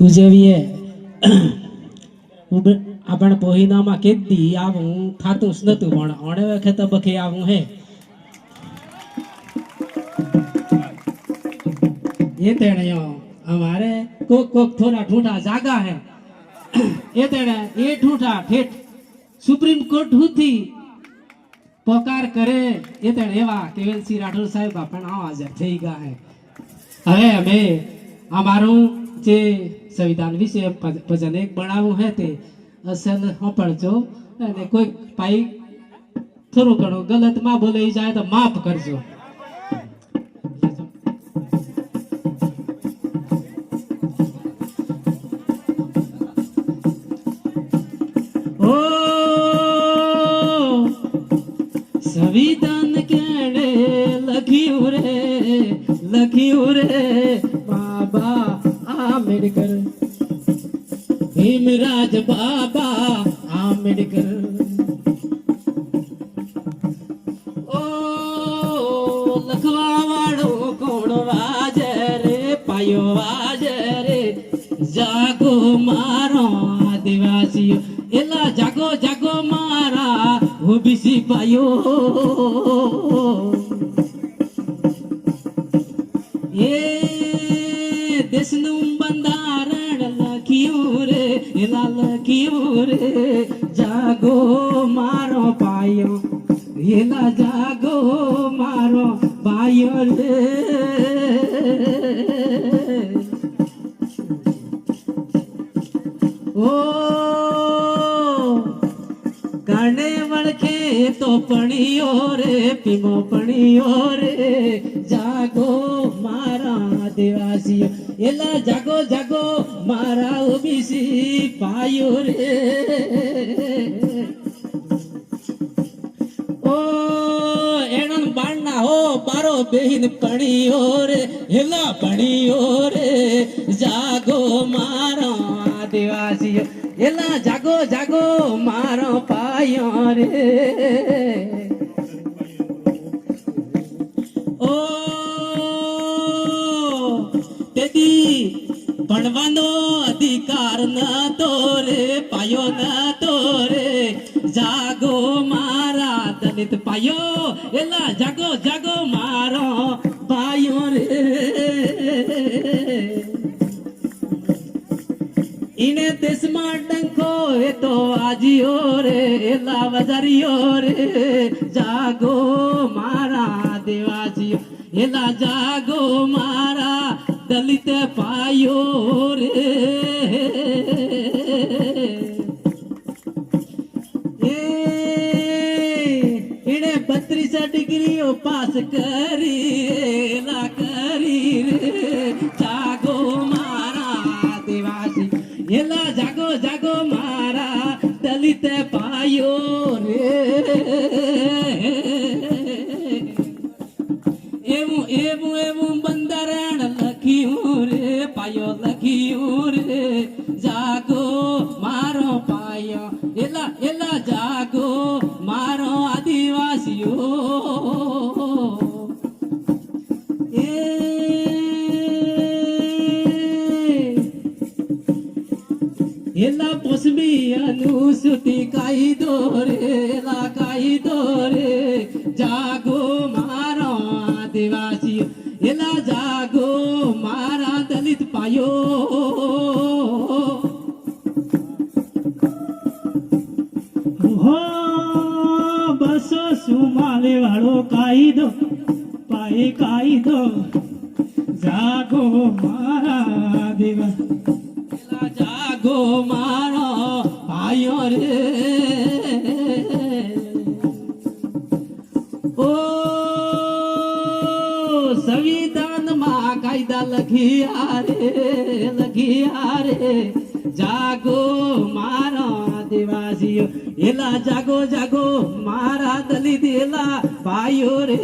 ઉજવીએ ઉબ- આપણે પોહીનામાં કેદી આવું થાતું જ નતું પણ અણે વખતે બખે આવું હે એ તેણે અમારે કોક કોક થોડા ઠૂઠા જાગા હે એ તેણે એ ઠૂઠા ઠેઠ સુપ્રીમ કોર્ટ સુધી પોકાર કરે એ તેણે એવા કેવલસિંહ રાઠોડ સાહેબ પણ હાજર થઈ ગયા હે હવે અમે અમારું જે સંવિધાન વિશે પ- ભજન એક બનાવવું હે તે અસલ સાંભળજો અને કોઈ ભાઈ થોડું ઘણું ગલત માં બોલાઈ જાય તો માફ કરજો ઓ સંવિધાન કેણે લખ્યું રે લખ્યું રે બાબા આંબેડકર, ભીમરાજ બાબા આંબેડકર. ઓ લખવા વાળો કોણ વાજે રે, પાયો વાજે રે? જાગો મારો આદિવાસીઓ, એલા જાગો જાગો મારા ઓબીસી પાયો રે એલા લખ્યું રે જાગો મારો પાયો એલા જાગો મારો પાયો રે ઓ કાને વળખે તો પણીઓ રે પીમો પણીઓ રે જાગો મારા દેવાસીઓ એલા જાગો જાગો, મારા ઓબીસી પાયો રે. ઓ, એણન બાણના હો, બારો બેહીન પણીઓ રે. હેલા પણીઓ રે, જાગો મારો આદિવાસીઓ. એલા જાગો જાગો મારો પાયો રે. ભણવાનો અધિકાર ન તો રે, પાયો ન તો રે. જાગો મારા દલિત પાયો, એલા જાગો જાગો મારો પાયો રે. ઇને દેશમાં ડંખો એ તો આજીઓ રે, એલા વજારીઓ રે. જાગો મારા દેવાજીઓ, એલા જાગો મારા दलित पायो रे। इने बत्तीस डिग्री पास करी ना करी रे जागो मारा दिवासी ये ला जागो जागो। પાયો એલા એલા જાગો મારો આદિવાસીઓ. એ એલા પોસમી અનુસૂચિ કાયદો રે એલા કાયદો રે જાગો મારો આદિવાસીઓ. એલા જાગો મારા દલિત પાયો વાળો કાયદો પાએ કાયદો જાગો મારા દેવા એલા જાગો મારો પાયો રે ઓ સંવિધાનમાં કાયદા લખ્યા રે લખ્યા રે જાગો મારો આદિવાસીઓ એલા જાગો જાગો મારા દલિત એલા ભાઈઓ રે.